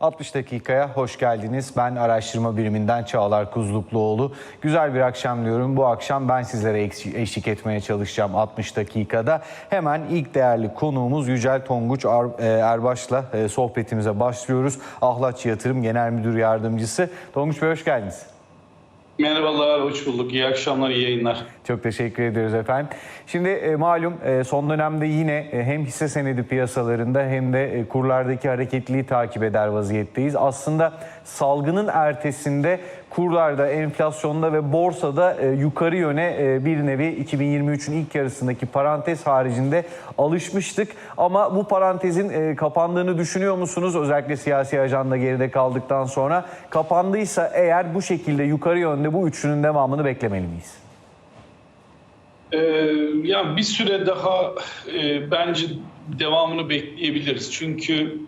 60 dakikaya hoş geldiniz. Ben araştırma biriminden Çağlar Kuzlukluoğlu. Güzel bir akşam diyorum. Bu akşam ben sizlere eş- eşlik etmeye çalışacağım 60 dakikada. Hemen ilk değerli konuğumuz Yücel Tonguç e, Erbaş'la e, sohbetimize başlıyoruz. Ahlaç Yatırım Genel Müdür Yardımcısı. Tonguç Bey hoş geldiniz. Merhabalar, hoş bulduk. İyi akşamlar, iyi yayınlar. Çok teşekkür ediyoruz efendim. Şimdi e, malum e, son dönemde yine e, hem hisse senedi piyasalarında hem de e, kurlardaki hareketliliği takip eder vaziyetteyiz. Aslında salgının ertesinde kurlarda, enflasyonda ve borsada e, yukarı yöne e, bir nevi 2023'ün ilk yarısındaki parantez haricinde alışmıştık. Ama bu parantezin e, kapandığını düşünüyor musunuz? Özellikle siyasi ajanda geride kaldıktan sonra. Kapandıysa eğer bu şekilde yukarı yönde bu üçünün devamını beklemeli miyiz? Ee, ya bir süre daha e, bence devamını bekleyebiliriz. Çünkü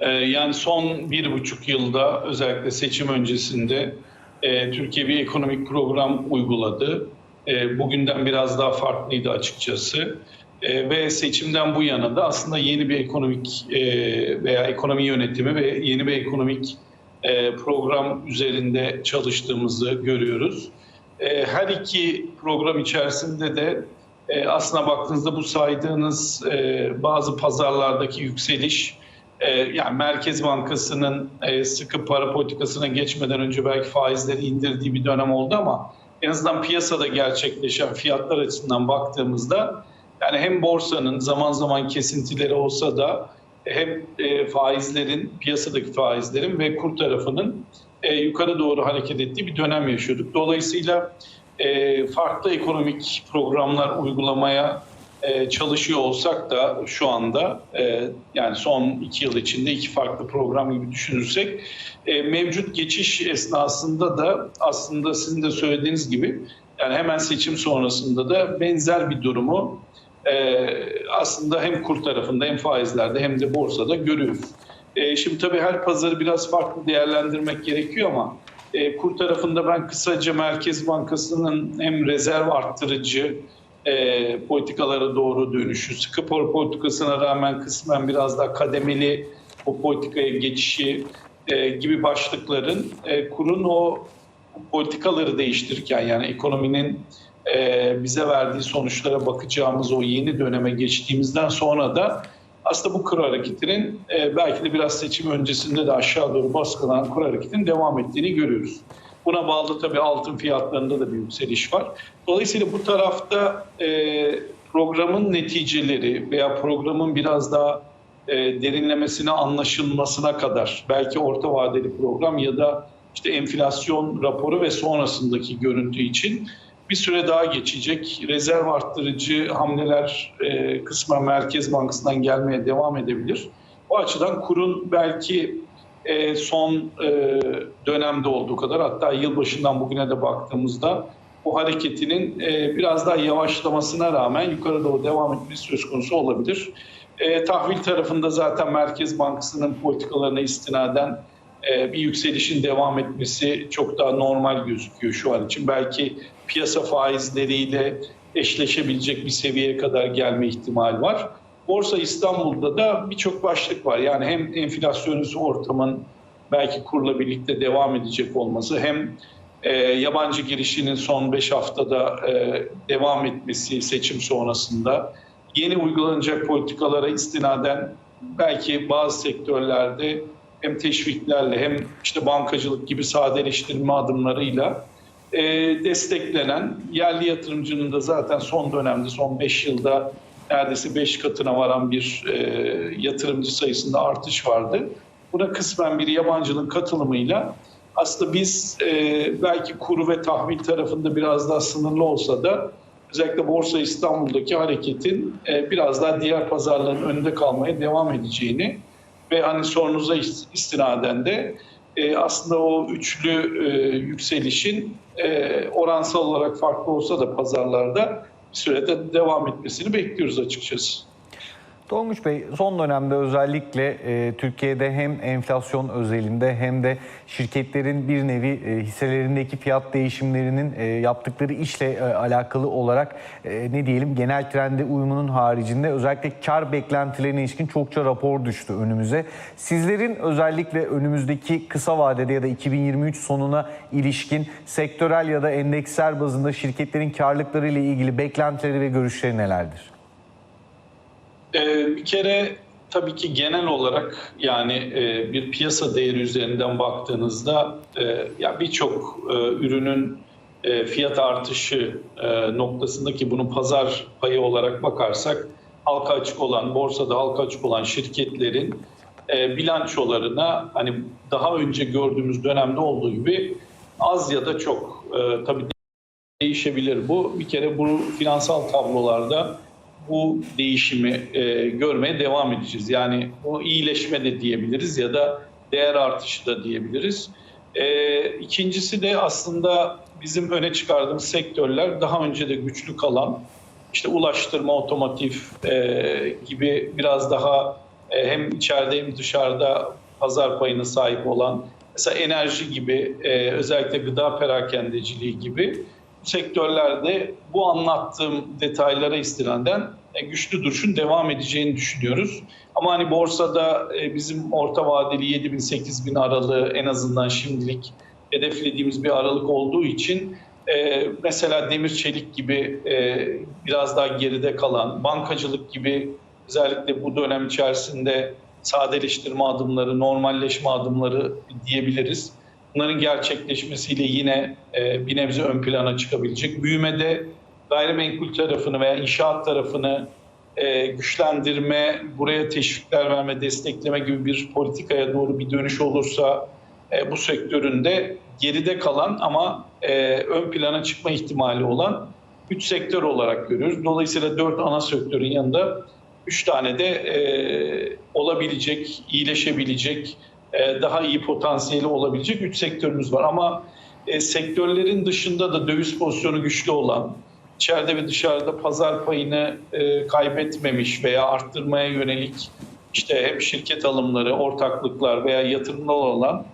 e, yani son bir buçuk yılda özellikle seçim öncesinde e, Türkiye bir ekonomik program uyguladı. E, bugünden biraz daha farklıydı açıkçası. E, ve seçimden bu yana da aslında yeni bir ekonomik veya ekonomi yönetimi ve yeni bir ekonomik program üzerinde çalıştığımızı görüyoruz. Her iki program içerisinde de e, aslına baktığınızda bu saydığınız bazı pazarlardaki yükseliş yani Merkez Bankası'nın e, sıkı para politikasına geçmeden önce belki faizleri indirdiği bir dönem oldu ama en azından piyasada gerçekleşen fiyatlar açısından baktığımızda yani hem borsanın zaman zaman kesintileri olsa da hem e, faizlerin, piyasadaki faizlerin ve kur tarafının e, yukarı doğru hareket ettiği bir dönem yaşıyorduk. Dolayısıyla farklı ekonomik programlar uygulamaya e, çalışıyor olsak da şu anda e, yani son iki yıl içinde iki farklı program gibi düşünürsek e, mevcut geçiş esnasında da aslında sizin de söylediğiniz gibi yani hemen seçim sonrasında da benzer bir durumu aslında hem kur tarafında hem faizlerde hem de borsada görüyoruz. Şimdi tabii her pazarı biraz farklı değerlendirmek gerekiyor ama e, kur tarafında ben kısaca Merkez Bankası'nın hem rezerv arttırıcı e, politikalara doğru dönüşü, sıkı para politikasına rağmen kısmen biraz daha kademeli o politikaya geçişi e, gibi başlıkların e, kurun o politikaları değiştirirken yani ekonominin e, bize verdiği sonuçlara bakacağımız o yeni döneme geçtiğimizden sonra da aslında bu kur hareketinin e, belki de biraz seçim öncesinde de aşağı doğru baskılanan kur hareketinin devam ettiğini görüyoruz. Buna bağlı tabii altın fiyatlarında da bir yükseliş var. Dolayısıyla bu tarafta e, programın neticeleri veya programın biraz daha e, derinlemesine anlaşılmasına kadar belki orta vadeli program ya da işte enflasyon raporu ve sonrasındaki görüntü için bir süre daha geçecek. Rezerv arttırıcı hamleler e, kısmen Merkez Bankası'ndan gelmeye devam edebilir. O açıdan kurun belki e, son e, dönemde olduğu kadar hatta yılbaşından bugüne de baktığımızda bu hareketinin e, biraz daha yavaşlamasına rağmen yukarı doğru devam etmesi söz konusu olabilir. E, tahvil tarafında zaten Merkez Bankası'nın politikalarına istinaden e, bir yükselişin devam etmesi çok daha normal gözüküyor şu an için. Belki piyasa faizleriyle eşleşebilecek bir seviyeye kadar gelme ihtimali var. Borsa İstanbul'da da birçok başlık var. Yani hem enflasyonist ortamın belki kurla birlikte devam edecek olması hem e, yabancı girişinin son 5 haftada e, devam etmesi seçim sonrasında yeni uygulanacak politikalara istinaden belki bazı sektörlerde hem teşviklerle hem işte bankacılık gibi sadeleştirme adımlarıyla e, desteklenen yerli yatırımcının da zaten son dönemde son 5 yılda neredeyse 5 katına varan bir e, yatırımcı sayısında artış vardı. Buna kısmen bir yabancının katılımıyla aslında biz e, belki kuru ve tahvil tarafında biraz daha sınırlı olsa da özellikle Borsa İstanbul'daki hareketin e, biraz daha diğer pazarların önünde kalmaya devam edeceğini ve hani sorunuza istinaden de e, aslında o üçlü e, yükselişin e, oransal olarak farklı olsa da pazarlarda sürede devam etmesini bekliyoruz açıkçası. Tonguç Bey son dönemde özellikle e, Türkiye'de hem enflasyon özelinde hem de şirketlerin bir nevi e, hisselerindeki fiyat değişimlerinin e, yaptıkları işle e, alakalı olarak e, ne diyelim genel trende uyumunun haricinde özellikle kar beklentilerine ilişkin çokça rapor düştü önümüze. Sizlerin özellikle önümüzdeki kısa vadede ya da 2023 sonuna ilişkin sektörel ya da endeksler bazında şirketlerin karlılıkları ile ilgili beklentileri ve görüşleri nelerdir? Ee, bir kere tabii ki genel olarak yani e, bir piyasa değeri üzerinden baktığınızda e, ya birçok e, ürünün e, fiyat artışı e, noktasındaki bunu pazar payı olarak bakarsak halka açık olan borsada halka açık olan şirketlerin e, bilançolarına hani daha önce gördüğümüz dönemde olduğu gibi az ya da çok e, tabii değişebilir bu. Bir kere bu finansal tablolarda bu değişimi e, görmeye devam edeceğiz. Yani bu iyileşme de diyebiliriz ya da değer artışı da diyebiliriz. E, ikincisi de aslında bizim öne çıkardığımız sektörler daha önce de güçlü kalan işte ulaştırma, otomotiv e, gibi biraz daha e, hem içeride hem dışarıda pazar payına sahip olan mesela enerji gibi e, özellikle gıda perakendeciliği gibi sektörlerde bu anlattığım detaylara istinanden e, güçlü duruşun devam edeceğini düşünüyoruz. Ama hani borsada e, bizim orta vadeli 7 bin 8 bin aralığı en azından şimdilik hedeflediğimiz bir aralık olduğu için e, mesela demir çelik gibi biraz daha geride kalan bankacılık gibi özellikle bu dönem içerisinde sadeleştirme adımları, normalleşme adımları diyebiliriz. Bunların gerçekleşmesiyle yine e, bir nebze ön plana çıkabilecek. Büyümede gayrimenkul tarafını veya inşaat tarafını e, güçlendirme, buraya teşvikler verme, destekleme gibi bir politikaya doğru bir dönüş olursa e, bu sektöründe geride kalan ama e, ön plana çıkma ihtimali olan üç sektör olarak görüyoruz. Dolayısıyla dört ana sektörün yanında üç tane de e, olabilecek, iyileşebilecek, daha iyi potansiyeli olabilecek üç sektörümüz var. Ama e, sektörlerin dışında da döviz pozisyonu güçlü olan, içeride ve dışarıda pazar payını e, kaybetmemiş veya arttırmaya yönelik işte hem şirket alımları, ortaklıklar veya yatırımlar olan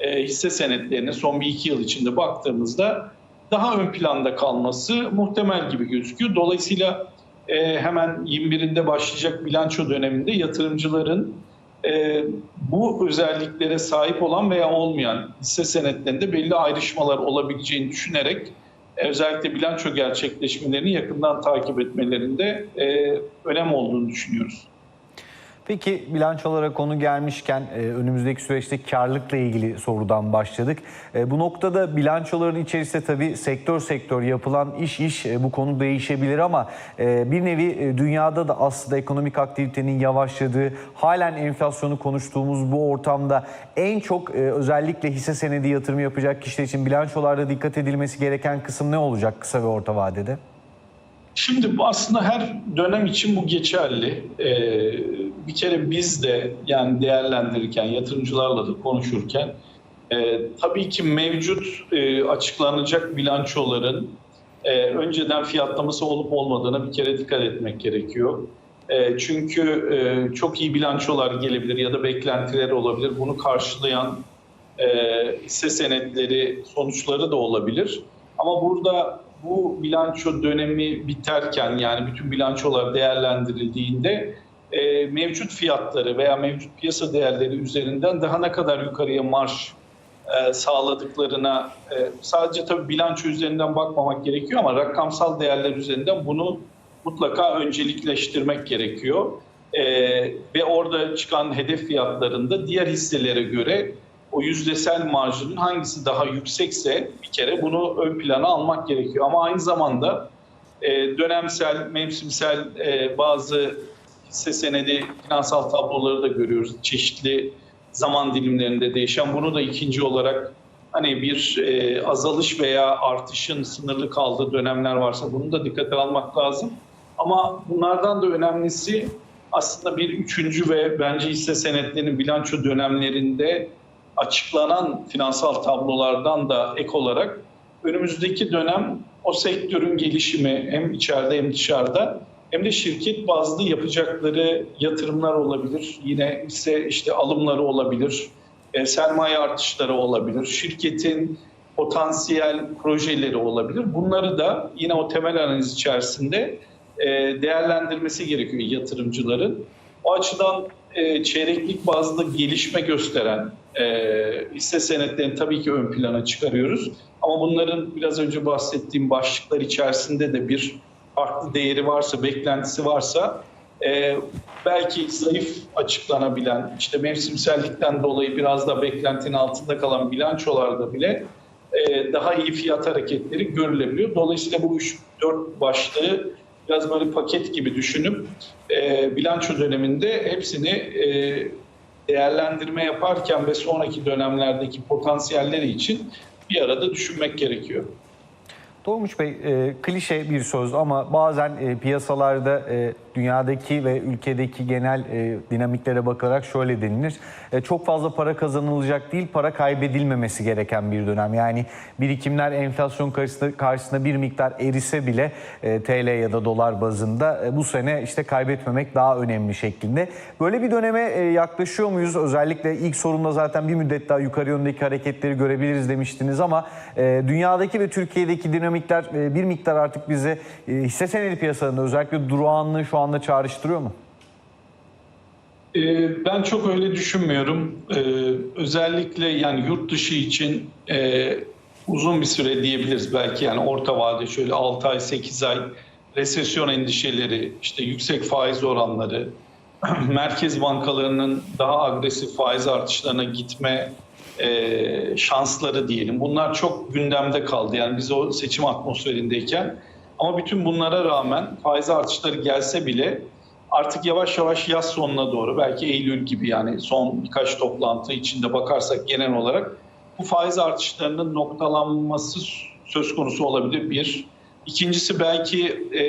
hisse senetlerine son bir iki yıl içinde baktığımızda daha ön planda kalması muhtemel gibi gözüküyor. Dolayısıyla hemen 21'inde başlayacak bilanço döneminde yatırımcıların e, bu özelliklere sahip olan veya olmayan hisse senetlerinde belli ayrışmalar olabileceğini düşünerek özellikle bilanço gerçekleşmelerini yakından takip etmelerinde e, önem olduğunu düşünüyoruz. Peki bilançolara konu gelmişken e, önümüzdeki süreçte karlılıkla ilgili sorudan başladık. E, bu noktada bilançoların içerisinde tabii sektör sektör yapılan iş iş e, bu konu değişebilir ama bir nevi dünyada da aslında ekonomik aktivitenin yavaşladığı, halen enflasyonu konuştuğumuz bu ortamda en çok özellikle hisse senedi yatırım yapacak kişiler için bilançolarda dikkat edilmesi gereken kısım ne olacak kısa ve orta vadede? Şimdi bu aslında her dönem için bu geçerli. Ee, bir kere biz de yani değerlendirirken, yatırımcılarla da konuşurken e, tabii ki mevcut e, açıklanacak bilançoların e, önceden fiyatlaması olup olmadığına bir kere dikkat etmek gerekiyor. E, çünkü e, çok iyi bilançolar gelebilir ya da beklentileri olabilir. Bunu karşılayan e, hisse senetleri sonuçları da olabilir. Ama burada bu bilanço dönemi biterken yani bütün bilançolar değerlendirildiğinde e, mevcut fiyatları veya mevcut piyasa değerleri üzerinden daha ne kadar yukarıya marş e, sağladıklarına e, sadece tabii bilanço üzerinden bakmamak gerekiyor ama rakamsal değerler üzerinden bunu mutlaka öncelikleştirmek gerekiyor. E, ve orada çıkan hedef fiyatlarında diğer hisselere göre o yüzdesel marjının hangisi daha yüksekse bir kere bunu ön plana almak gerekiyor. Ama aynı zamanda e, dönemsel, mevsimsel e, bazı hisse senedi finansal tabloları da görüyoruz. Çeşitli zaman dilimlerinde değişen. Bunu da ikinci olarak hani bir e, azalış veya artışın sınırlı kaldığı dönemler varsa bunu da dikkate almak lazım. Ama bunlardan da önemlisi aslında bir üçüncü ve bence hisse senetlerinin bilanço dönemlerinde açıklanan finansal tablolardan da ek olarak önümüzdeki dönem o sektörün gelişimi hem içeride hem dışarıda hem de şirket bazlı yapacakları yatırımlar olabilir. Yine ise işte alımları olabilir, e, sermaye artışları olabilir, şirketin potansiyel projeleri olabilir. Bunları da yine o temel analiz içerisinde e, değerlendirmesi gerekiyor yatırımcıların. O açıdan e, çeyreklik bazlı gelişme gösteren e, hisse senetlerini tabii ki ön plana çıkarıyoruz. Ama bunların biraz önce bahsettiğim başlıklar içerisinde de bir farklı değeri varsa, beklentisi varsa e, belki zayıf açıklanabilen, işte mevsimsellikten dolayı biraz da beklentinin altında kalan bilançolarda bile e, daha iyi fiyat hareketleri görülebiliyor. Dolayısıyla bu 3-4 başlığı biraz böyle paket gibi düşünüp e, bilanço döneminde hepsini e, değerlendirme yaparken ve sonraki dönemlerdeki potansiyelleri için bir arada düşünmek gerekiyor. Doğmuş Bey, e, klişe bir söz ama bazen e, piyasalarda e, dünyadaki ve ülkedeki genel e, dinamiklere bakarak şöyle denilir. E, çok fazla para kazanılacak değil, para kaybedilmemesi gereken bir dönem. Yani birikimler enflasyon karşısında, karşısında bir miktar erise bile e, TL ya da dolar bazında e, bu sene işte kaybetmemek daha önemli şeklinde. Böyle bir döneme e, yaklaşıyor muyuz? Özellikle ilk sorumda zaten bir müddet daha yukarı yöndeki hareketleri görebiliriz demiştiniz ama e, dünyadaki ve Türkiye'deki dinamikler e, bir miktar artık bize e, hisse senedi piyasalarında özellikle durağanlığı şu anda çağrıştırıyor mu? Ee, Ben çok öyle düşünmüyorum. Özellikle yani yurt dışı için e, uzun bir süre diyebiliriz belki yani orta vade şöyle 6 ay 8 ay resesyon endişeleri, işte yüksek faiz oranları, merkez bankalarının daha agresif faiz artışlarına gitme e, şansları diyelim. Bunlar çok gündemde kaldı. Yani biz o seçim atmosferindeyken ama bütün bunlara rağmen faiz artışları gelse bile artık yavaş yavaş yaz sonuna doğru belki Eylül gibi yani son birkaç toplantı içinde bakarsak genel olarak bu faiz artışlarının noktalanması söz konusu olabilir bir. İkincisi belki e,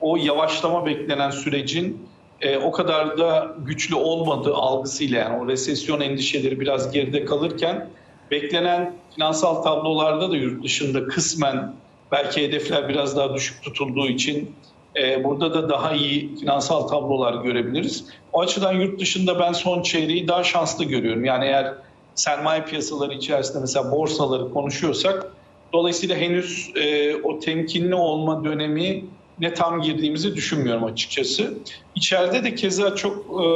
o yavaşlama beklenen sürecin e, o kadar da güçlü olmadığı algısıyla yani o resesyon endişeleri biraz geride kalırken beklenen finansal tablolarda da yurt dışında kısmen belki hedefler biraz daha düşük tutulduğu için e, burada da daha iyi finansal tablolar görebiliriz. O açıdan yurt dışında ben son çeyreği daha şanslı görüyorum. Yani eğer sermaye piyasaları içerisinde mesela borsaları konuşuyorsak dolayısıyla henüz e, o temkinli olma dönemi ne tam girdiğimizi düşünmüyorum açıkçası. İçeride de keza çok e,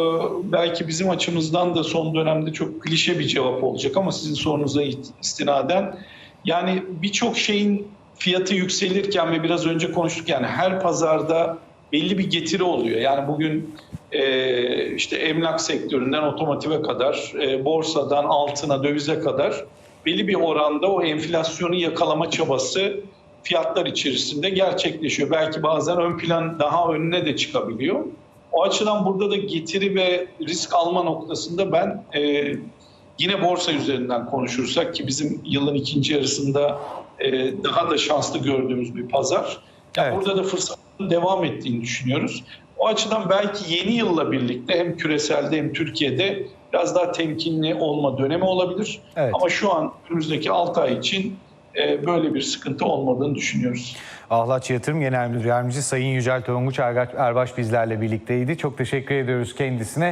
belki bizim açımızdan da son dönemde çok klişe bir cevap olacak ama sizin sorunuza istinaden yani birçok şeyin fiyatı yükselirken ve biraz önce konuştuk yani her pazarda belli bir getiri oluyor. Yani bugün e, işte emlak sektöründen otomotive kadar, e, borsadan altına, dövize kadar belli bir oranda o enflasyonu yakalama çabası fiyatlar içerisinde gerçekleşiyor. Belki bazen ön plan daha önüne de çıkabiliyor. O açıdan burada da getiri ve risk alma noktasında ben e, yine borsa üzerinden konuşursak ki bizim yılın ikinci yarısında e, daha da şanslı gördüğümüz bir pazar. Yani Evet. Burada da fırsatın devam ettiğini düşünüyoruz. O açıdan belki yeni yılla birlikte hem küreselde hem Türkiye'de biraz daha temkinli olma dönemi olabilir. Evet. Ama şu an önümüzdeki 6 ay için böyle bir sıkıntı olmadığını düşünüyoruz. Ahlaç Yatırım Genel Müdür Yardımcısı Sayın Yücel Tonguç Erbaş bizlerle birlikteydi. Çok teşekkür ediyoruz kendisine.